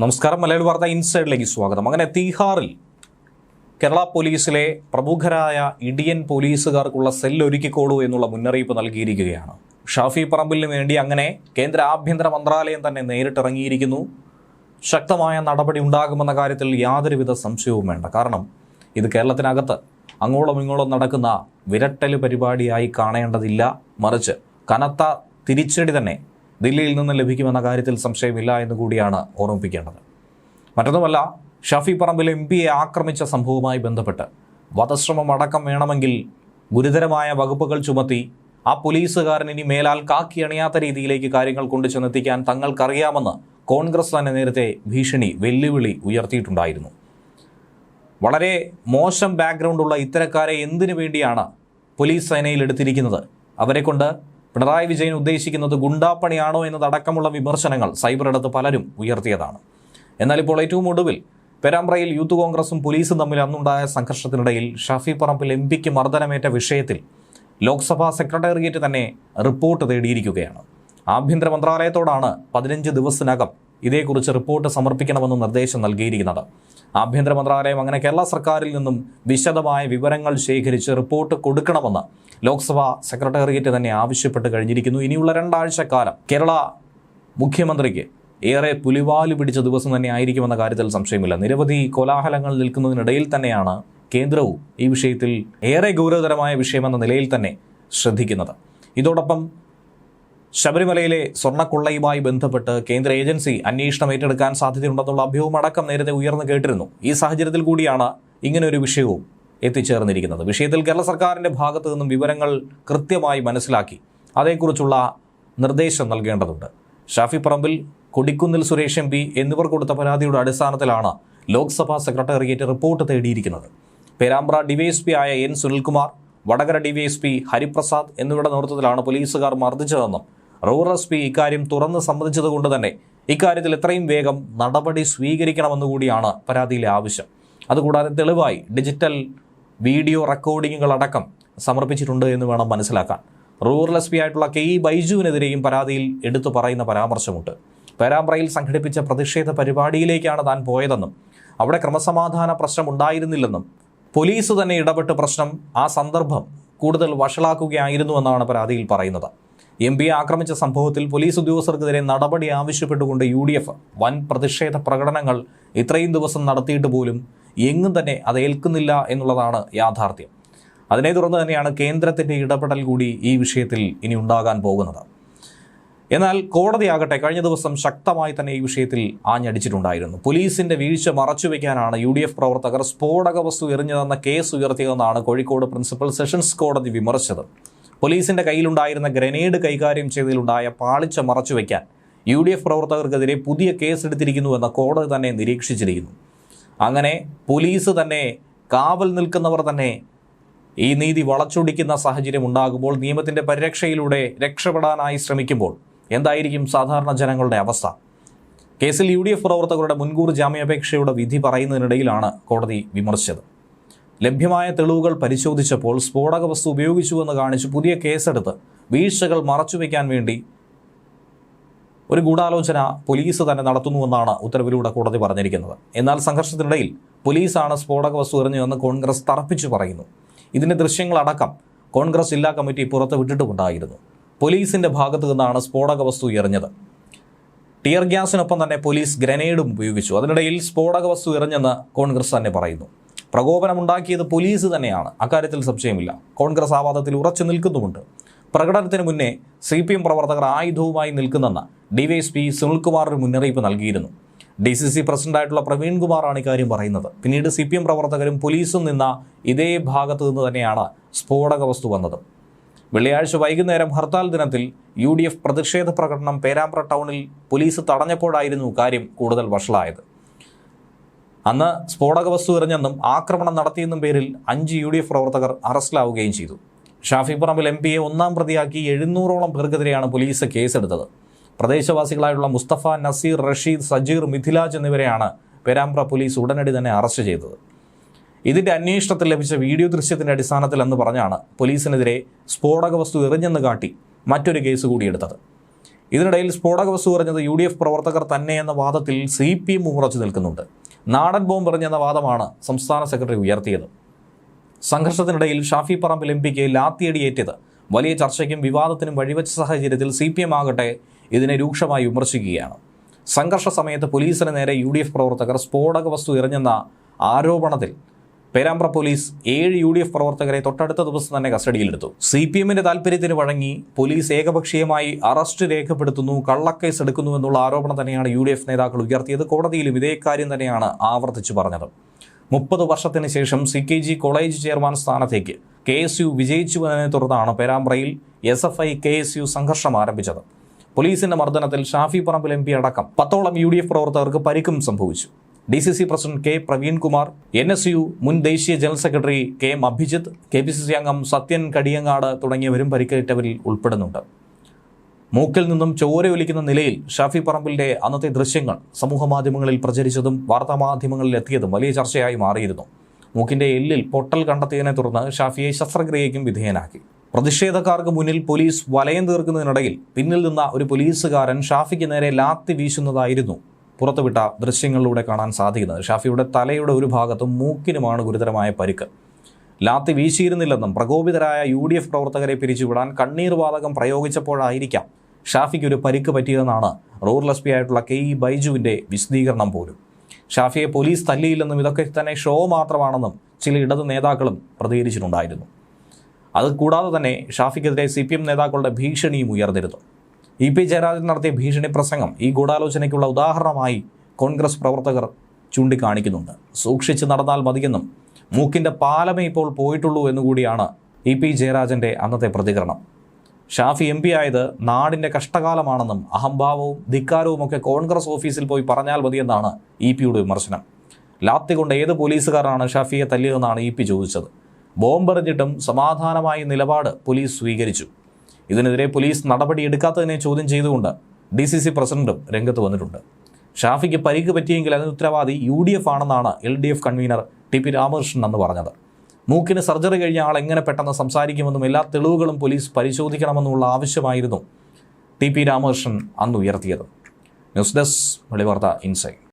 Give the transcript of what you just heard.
നമസ്കാരം. മലയാളി വാർത്ത ഇൻസൈഡിലേക്ക് സ്വാഗതം. അങ്ങനെ തീഹാറിൽ കേരള പോലീസിലെ പ്രമുഖരായ ഇടിയൻ പോലീസുകാർക്കുള്ള സെൽ ഒരുക്കിക്കോളൂ എന്നുള്ള മുന്നറിയിപ്പ് നൽകിയിരിക്കുകയാണ്. ഷാഫി പറമ്പിലിന് വേണ്ടി അങ്ങനെ കേന്ദ്ര ആഭ്യന്തര മന്ത്രാലയം തന്നെ നേരിട്ടിറങ്ങിയിരിക്കുന്നു. ശക്തമായ നടപടി ഉണ്ടാകുമെന്ന കാര്യത്തിൽ യാതൊരുവിധ സംശയവും വേണ്ട. കാരണം ഇത് കേരളത്തിനകത്ത് അങ്ങോളം ഇങ്ങോളം നടക്കുന്ന വിരട്ടൽ പരിപാടിയായി കാണേണ്ടതില്ല. മറിച്ച് കനത്ത തിരിച്ചടി തന്നെ ദില്ലിയിൽ നിന്ന് ലഭിക്കുമെന്ന കാര്യത്തിൽ സംശയമില്ല എന്ന് കൂടിയാണ് ഓർമ്മിപ്പിക്കേണ്ടത്. മറ്റൊന്നുമല്ല ഷഫി പറമ്പിൽ എം പിയെ ആക്രമിച്ച സംഭവവുമായി ബന്ധപ്പെട്ട് വധശ്രമം അടക്കം വേണമെങ്കിൽ ഗുരുതരമായ വകുപ്പുകൾ ചുമത്തി ആ പോലീസുകാരൻ ഇനി മേലാൽ കാക്കി അണിയാത്ത രീതിയിലേക്ക് കാര്യങ്ങൾ കൊണ്ടു ചെന്നെത്തിക്കാൻ തങ്ങൾക്കറിയാമെന്ന് കോൺഗ്രസ് തന്നെ നേരത്തെ ഭീഷണി വെല്ലുവിളി ഉയർത്തിയിട്ടുണ്ടായിരുന്നു. വളരെ മോശം ബാക്ക്ഗ്രൗണ്ടുള്ള ഇത്തരക്കാരെ എന്തിനു വേണ്ടിയാണ് പോലീസ് സേനയിൽ എടുത്തിരിക്കുന്നത്? അവരെ കൊണ്ട് പിണറായി വിജയൻ ഉദ്ദേശിക്കുന്നത് ഗുണ്ടാപ്പണിയാണോ എന്നതടക്കമുള്ള വിമർശനങ്ങൾ സൈബറിടത്ത് പലരും ഉയർത്തിയതാണ്. എന്നാൽ ഇപ്പോൾ ഏറ്റവും ഒടുവിൽ പെരാമ്പ്രയിൽ യൂത്ത് കോൺഗ്രസും പോലീസും തമ്മിൽ അന്നുണ്ടായ സംഘർഷത്തിനിടയിൽ ഷാഫി പറമ്പിൽ എം പിക്ക് മർദ്ദനമേറ്റ വിഷയത്തിൽ ലോക്സഭാ സെക്രട്ടേറിയറ്റ് തന്നെ റിപ്പോർട്ട് തേടിയിരിക്കുകയാണ്. ആഭ്യന്തര മന്ത്രാലയത്തോടാണ് പതിനഞ്ച് ദിവസത്തിനകം ഇതേക്കുറിച്ച് റിപ്പോർട്ട് സമർപ്പിക്കണമെന്ന് നിർദ്ദേശം നൽകിയിരിക്കുന്നത്. ആഭ്യന്തര മന്ത്രാലയം അങ്ങനെ കേരള സർക്കാരിൽ നിന്നും വിശദമായ വിവരങ്ങൾ ശേഖരിച്ച് റിപ്പോർട്ട് കൊടുക്കണമെന്ന് ലോക്സഭാ സെക്രട്ടേറിയറ്റ് തന്നെ ആവശ്യപ്പെട്ട് കഴിഞ്ഞിരിക്കുന്നു. ഇനിയുള്ള രണ്ടാഴ്ച കാലം കേരള മുഖ്യമന്ത്രിക്ക് ഏറെ പുലിവാൽ പിടിച്ച ദിവസം തന്നെ ആയിരിക്കുമെന്ന കാര്യത്തിൽ സംശയമില്ല. നിരവധി കോലാഹലങ്ങൾ നിൽക്കുന്നതിനിടയിൽ തന്നെയാണ് കേന്ദ്രവും ഈ വിഷയത്തിൽ ഏറെ ഗൗരവതരമായ വിഷയമെന്ന നിലയിൽ തന്നെ ശ്രദ്ധിക്കുന്നത്. ഇതോടൊപ്പം ശബരിമലയിലെ സ്വർണക്കൊള്ളയുമായി ബന്ധപ്പെട്ട് കേന്ദ്ര ഏജൻസി അന്വേഷണം ഏറ്റെടുക്കാൻ സാധ്യതയുണ്ടെന്നുള്ള അഭ്യവും അടക്കം നേരത്തെ ഉയർന്നു കേട്ടിരുന്നു. ഈ സാഹചര്യത്തിൽ കൂടിയാണ് ഇങ്ങനെ ഒരു വിഷയവും എത്തിച്ചേർന്നിരിക്കുന്നത്. വിഷയത്തിൽ കേരള സർക്കാരിന്റെ ഭാഗത്തു നിന്നും വിവരങ്ങൾ കൃത്യമായി മനസ്സിലാക്കി അതേക്കുറിച്ചുള്ള നിർദ്ദേശം നൽകേണ്ടതുണ്ട്. ഷാഫി പറമ്പിൽ കൊടിക്കുന്നിൽ സുരേഷ് എം പി എന്നിവർ കൊടുത്ത പരാതിയുടെ അടിസ്ഥാനത്തിലാണ് ലോക്സഭാ സെക്രട്ടേറിയറ്റ് റിപ്പോർട്ട് തേടിയിരിക്കുന്നത്. പേരാമ്പ്ര ഡിവൈഎസ്പി ആയ എൻ സുനിൽകുമാർ വടകര ഡിവൈഎസ്പി ഹരിപ്രസാദ് എന്നിവരുടെ നേതൃത്വത്തിലാണ് പോലീസുകാർ മർദ്ദിച്ചതെന്നും റൂറൽ എസ് പി ഇക്കാര്യം തുറന്ന് സമ്മതിച്ചതുകൊണ്ട് തന്നെ ഇക്കാര്യത്തിൽ എത്രയും വേഗം നടപടി സ്വീകരിക്കണമെന്നുകൂടിയാണ് പരാതിയിലെ ആവശ്യം. അതുകൂടാതെ തെളിവായി ഡിജിറ്റൽ വീഡിയോ റെക്കോർഡിങ്ങുകൾ അടക്കം സമർപ്പിച്ചിട്ടുണ്ട് എന്ന് വേണം മനസ്സിലാക്കാൻ. റൂറൽ എസ് പി ആയിട്ടുള്ള കെ ഇ ബൈജുവിനെതിരെയും പരാതിയിൽ എടുത്തു പറയുന്ന പരാമർശമുണ്ട്. പേരാമ്പ്രയിൽ സംഘടിപ്പിച്ച പ്രതിഷേധ പരിപാടിയിലേക്കാണ് താൻ പോയതെന്നും അവിടെ ക്രമസമാധാന പ്രശ്നം ഉണ്ടായിരുന്നില്ലെന്നും പോലീസ് തന്നെ ഇടപെട്ട് പ്രശ്നം ആ സന്ദർഭം കൂടുതൽ വഷളാക്കുകയായിരുന്നുവെന്നാണ് പരാതിയിൽ പറയുന്നത്. എം പിയെ ആക്രമിച്ച സംഭവത്തിൽ പോലീസ് ഉദ്യോഗസ്ഥർക്കെതിരെ നടപടി ആവശ്യപ്പെട്ടുകൊണ്ട് യു ഡി എഫ് വൻ പ്രതിഷേധ പ്രകടനങ്ങൾ ഇത്രയും ദിവസം നടത്തിയിട്ട് പോലും എങ്ങും തന്നെ അത് ഏൽക്കുന്നില്ല എന്നുള്ളതാണ് യാഥാർത്ഥ്യം. അതിനെ തുടർന്ന് തന്നെയാണ് കേന്ദ്രത്തിന്റെ ഇടപെടൽ കൂടി ഈ വിഷയത്തിൽ ഇനി ഉണ്ടാകാൻ പോകുന്നത്. എന്നാൽ കോടതിയാകട്ടെ കഴിഞ്ഞ ദിവസം ശക്തമായി തന്നെ ഈ വിഷയത്തിൽ ആഞ്ഞടിച്ചിട്ടുണ്ടായിരുന്നു. പോലീസിന്റെ വീഴ്ച മറച്ചുവെക്കാനാണ് യു ഡി എഫ് പ്രവർത്തകർ സ്ഫോടക വസ്തു എറിഞ്ഞതെന്ന കേസ് ഉയർത്തിയതെന്നാണ് കോഴിക്കോട് പ്രിൻസിപ്പൽ സെഷൻസ് കോടതി വിമർശിച്ചത്. പോലീസിന്റെ കയ്യിലുണ്ടായിരുന്ന ഗ്രനേഡ് കൈകാര്യം ചെയ്തതിലുണ്ടായ പാളിച്ച മറച്ചുവെക്കാൻ യു ഡി എഫ് പ്രവർത്തകർക്കെതിരെ പുതിയ കേസ് എടുത്തിരിക്കുന്നുവെന്ന് കോടതി തന്നെ നിരീക്ഷിച്ചിരിക്കുന്നു. അങ്ങനെ പോലീസ് തന്നെ കാവൽ നിൽക്കുന്നവർ തന്നെ ഈ നീതി വളച്ചൊടിക്കുന്ന സാഹചര്യം ഉണ്ടാകുമ്പോൾ നിയമത്തിന്റെ പരിരക്ഷയിലൂടെ രക്ഷപ്പെടാനായി ശ്രമിക്കുമ്പോൾ എന്തായിരിക്കും സാധാരണ ജനങ്ങളുടെ അവസ്ഥ? കേസിൽ യു ഡി എഫ് പ്രവർത്തകരുടെ മുൻകൂർ ജാമ്യാപേക്ഷയുടെ വിധി പറയുന്നതിനിടയിലാണ് കോടതി വിമർശിച്ചത്. ലഭ്യമായ തെളിവുകൾ പരിശോധിച്ചപ്പോൾ സ്ഫോടക വസ്തു ഉപയോഗിച്ചുവെന്ന് കാണിച്ച് പുതിയ കേസെടുത്ത് വീഴ്ചകൾ മറച്ചുവെക്കാൻ വേണ്ടി ഒരു ഗൂഢാലോചന പോലീസ് തന്നെ നടത്തുന്നുവെന്നാണ് ഉത്തരവിലൂടെ കോടതി പറഞ്ഞിരിക്കുന്നത്. എന്നാൽ സംഘർഷത്തിനിടയിൽ പോലീസാണ് സ്ഫോടക വസ്തു എറിഞ്ഞതെന്ന് കോൺഗ്രസ് തറപ്പിച്ചു പറയുന്നു. ഇതിന്റെ ദൃശ്യങ്ങളടക്കം കോൺഗ്രസ് ജില്ലാ കമ്മിറ്റി പുറത്ത് വിട്ടിട്ടുമുണ്ടായിരുന്നു. പോലീസിന്റെ ഭാഗത്തു നിന്നാണ് സ്ഫോടക വസ്തു എറിഞ്ഞത്. ടിയർ ഗ്യാസിനൊപ്പം തന്നെ പോലീസ് ഗ്രനേഡും ഉപയോഗിച്ചു. അതിനിടയിൽ സ്ഫോടക വസ്തു എറിഞ്ഞെന്ന് കോൺഗ്രസ് തന്നെ പറയുന്നു. പ്രകോപനമുണ്ടാക്കിയത് പോലീസ് തന്നെയാണ്. അക്കാര്യത്തിൽ സംശയമില്ല. കോൺഗ്രസ് ആവാദത്തിൽ വാദത്തിൽ ഉറച്ചു നിൽക്കുന്നുമുണ്ട്. പ്രകടനത്തിന് മുന്നേ സി പി എം പ്രവർത്തകർ ആയുധവുമായി നിൽക്കുന്നെന്ന് ഡിവൈഎസ്പി സുനിൽകുമാർ മുന്നറിയിപ്പ് നൽകിയിരുന്നു. ഡി സി സി പ്രസിഡന്റായിട്ടുള്ള പ്രവീൺ കുമാറാണ് ഇക്കാര്യം പറയുന്നത്. പിന്നീട് സി പി എം പ്രവർത്തകരും പോലീസും നിന്ന ഇതേ ഭാഗത്തു നിന്ന് തന്നെയാണ് സ്ഫോടക വസ്തു വന്നത്. വെള്ളിയാഴ്ച വൈകുന്നേരം ഹർത്താൽ ദിനത്തിൽ യു ഡി എഫ് പ്രതിഷേധ പ്രകടനം പേരാമ്പ്ര ടൗണിൽ പോലീസ് തടഞ്ഞപ്പോഴായിരുന്നു കാര്യം കൂടുതൽ വഷളായത്. അന്ന് സ്ഫോടക വസ്തു എറിഞ്ഞെന്നും ആക്രമണം നടത്തിയെന്നും പേരിൽ അഞ്ച് യു ഡി എഫ് പ്രവർത്തകർ അറസ്റ്റിലാവുകയും ചെയ്തു. ഷാഫി പറമ്പിൽ എം പിയെ ഒന്നാം പ്രതിയാക്കി എഴുന്നൂറോളം പേർക്കെതിരെയാണ് പോലീസ് കേസെടുത്തത്. പ്രദേശവാസികളായിട്ടുള്ള മുസ്തഫ നസീർ റഷീദ് സജീർ മിഥിലാജ് എന്നിവരെയാണ് പേരാമ്പ്ര പോലീസ് ഉടനടി തന്നെ അറസ്റ്റ് ചെയ്തത്. ഇതിന്റെ അന്വേഷണത്തിൽ ലഭിച്ച വീഡിയോ ദൃശ്യത്തിന്റെ അടിസ്ഥാനത്തിൽ എന്ന് പറഞ്ഞാണ് പോലീസിനെതിരെ സ്ഫോടക വസ്തു എറിഞ്ഞെന്ന് കാട്ടി മറ്റൊരു കേസ് കൂടി എടുത്തത്. ഇതിനിടയിൽ സ്ഫോടക വസ്തു എറിഞ്ഞത് യു ഡി എഫ് പ്രവർത്തകർ തന്നെ എന്ന വാദത്തിൽ സി പി എം ഉറച്ചു നിൽക്കുന്നുണ്ട്. നാടൻ ബോംബ് എറിഞ്ഞെന്ന വാദമാണ് സംസ്ഥാന സെക്രട്ടറി ഉയർത്തിയത്. സംഘർഷത്തിനിടയിൽ ഷാഫി പറമ്പിൽ എം പിക്ക് ലാത്തിയടിയേറ്റത്. വലിയ ചർച്ചയ്ക്കും വിവാദത്തിനും വഴിവെച്ച സാഹചര്യത്തിൽ സി പി എം ആകട്ടെ ഇതിനെ രൂക്ഷമായി വിമർശിക്കുകയാണ്. സംഘർഷ സമയത്ത് പോലീസിന് നേരെ യു ഡി എഫ് പ്രവർത്തകർ സ്ഫോടക വസ്തു എറിഞ്ഞെന്ന ആരോപണത്തിൽ പേരാമ്പ്ര പോലീസ് ഏഴ് യു ഡി എഫ് പ്രവർത്തകരെ തൊട്ടടുത്ത ദിവസം തന്നെ കസ്റ്റഡിയിലെടുത്തു. സി പി എമ്മിന്റെ താല്പര്യത്തിന് വഴങ്ങി പോലീസ് ഏകപക്ഷീയമായി അറസ്റ്റ് രേഖപ്പെടുത്തുന്നു കള്ളക്കേസ് എടുക്കുന്നു എന്നുള്ള ആരോപണം തന്നെയാണ് യു ഡി എഫ് നേതാക്കൾ ഉയർത്തിയത്. കോടതിയിലും ഇതേ കാര്യം തന്നെയാണ് ആവർത്തിച്ചു പറഞ്ഞത്. മുപ്പത് വർഷത്തിന് ശേഷം C K G college chairman സ്ഥാനത്തേക്ക് കെ എസ് യു വിജയിച്ചുവെന്നതിനെ തുടർന്നാണ് പേരാമ്പ്രയിൽ S F I K S U സംഘർഷം ആരംഭിച്ചത്. പോലീസിന്റെ മർദ്ദനത്തിൽ ഷാഫി പറമ്പിൽ എം പി അടക്കം പത്തോളം യു ഡി എഫ് പ്രവർത്തകർക്ക് പരിക്കും സംഭവിച്ചു. D C C president K Praveenkumar N S U മുൻ ദേശീയ general secretary K M Abhijith K P C C അംഗം സത്യൻ കടിയങ്ങാട് തുടങ്ങിയവരും പരിക്കേറ്റവരിൽ ഉൾപ്പെടുന്നുണ്ട്. മൂക്കിൽ നിന്നും ചോരയൊലിക്കുന്ന നിലയിൽ ഷാഫി പറമ്പിലിന്റെ അന്നത്തെ ദൃശ്യങ്ങൾ സമൂഹമാധ്യമങ്ങളിൽ പ്രചരിച്ചതും വാർത്താമാധ്യമങ്ങളിൽ എത്തിയതും വലിയ ചർച്ചയായി മാറിയിരുന്നു. മൂക്കിന്റെ എല്ലിൽ പൊട്ടൽ കണ്ടെത്തിയതിനെ തുടർന്ന് ഷാഫിയെ ശസ്ത്രക്രിയയ്ക്കും വിധേയനാക്കി. പ്രതിഷേധക്കാർക്ക് മുന്നിൽ പോലീസ് വലയം തീർക്കുന്നതിനിടയിൽ പിന്നിൽ നിന്ന ഒരു പോലീസുകാരൻ ഷാഫിക്ക് നേരെ ലാത്തി വീശുന്നതായിരുന്നു. പുറത്തുവിട്ട ദൃശ്യങ്ങളിലൂടെ കാണാൻ സാധിക്കുന്നത്. ഷാഫിയുടെ തലയുടെ ഒരു ഭാഗത്തും മൂക്കിനുമാണ് ഗുരുതരമായ പരിക്ക്. ലാത്തി വീശിയിരുന്നില്ലെന്നും പ്രകോപിതരായ യു ഡി എഫ് പ്രവർത്തകരെ പിരിച്ചുവിടാൻ കണ്ണീർ വാതകം പ്രയോഗിച്ചപ്പോഴായിരിക്കാം ഷാഫിക്ക് ഒരു പരിക്ക് പറ്റിയതെന്നാണ് റൂറൽ എസ് പി ആയിട്ടുള്ള കെ ഇ ബൈജുവിന്റെ വിശദീകരണം പോലും. ഷാഫിയെ പോലീസ് തല്ലിയില്ലെന്നും ഇതൊക്കെ തന്നെ ഷോ മാത്രമാണെന്നും ചില ഇടത് നേതാക്കളും പ്രതികരിച്ചിട്ടുണ്ടായിരുന്നു. അത് കൂടാതെ തന്നെ ഷാഫിക്കെതിരെ സി പി എം നേതാക്കളുടെ ഭീഷണിയും ഉയർന്നിരുന്നു. ഇ പി ജയരാജൻ നടത്തിയ ഭീഷണി പ്രസംഗം ഈ ഗൂഢാലോചനയ്ക്കുള്ള ഉദാഹരണമായി കോൺഗ്രസ് പ്രവർത്തകർ ചൂണ്ടിക്കാണിക്കുന്നുണ്ട്. സൂക്ഷിച്ച് നടന്നാൽ മതിയെന്നും മൂക്കിന്റെ പാലമേ ഇപ്പോൾ പോയിട്ടുള്ളൂ എന്നുകൂടിയാണ് ഇ പി ജയരാജന്റെ അന്നത്തെ പ്രതികരണം. ഷാഫി എം പി ആയത് നാടിന്റെ കഷ്ടകാലമാണെന്നും അഹംഭാവവും ധിക്കാരവും ഒക്കെ കോൺഗ്രസ് ഓഫീസിൽ പോയി പറഞ്ഞാൽ മതിയെന്നാണ് ഇ പിയുടെ വിമർശനം. ലാത്തി കൊണ്ട് ഏത് പോലീസുകാരാണ് ഷാഫിയെ തല്ലിയതെന്നാണ് ഇ പി ചോദിച്ചത്. ബോംബെറിഞ്ഞിട്ടും സമാധാനമായ നിലപാട് പോലീസ് സ്വീകരിച്ചു. ഇതിനെതിരെ പോലീസ് നടപടിയെടുക്കാത്തതിനെ ചോദ്യം ചെയ്തുകൊണ്ട് ഡി സി സി പ്രസിഡന്റും രംഗത്ത് വന്നിട്ടുണ്ട്. ഷാഫിക്ക് പരിക്ക് പറ്റിയെങ്കിൽ അതിന് ഉത്തരവാദി യു ഡി എഫ് ആണെന്നാണ് L D F convener T P Ramakrishnan അന്ന് പറഞ്ഞത്. മൂക്കിന് സർജറി കഴിഞ്ഞ ആൾ എങ്ങനെ പെട്ടെന്ന് സംസാരിക്കുമെന്നും എല്ലാ തെളിവുകളും പോലീസ് പരിശോധിക്കണമെന്നുള്ള ആവശ്യമായിരുന്നു ടി പി രാമകൃഷ്ണൻ അന്ന് ഉയർത്തിയത്. News desk Velivartha insight.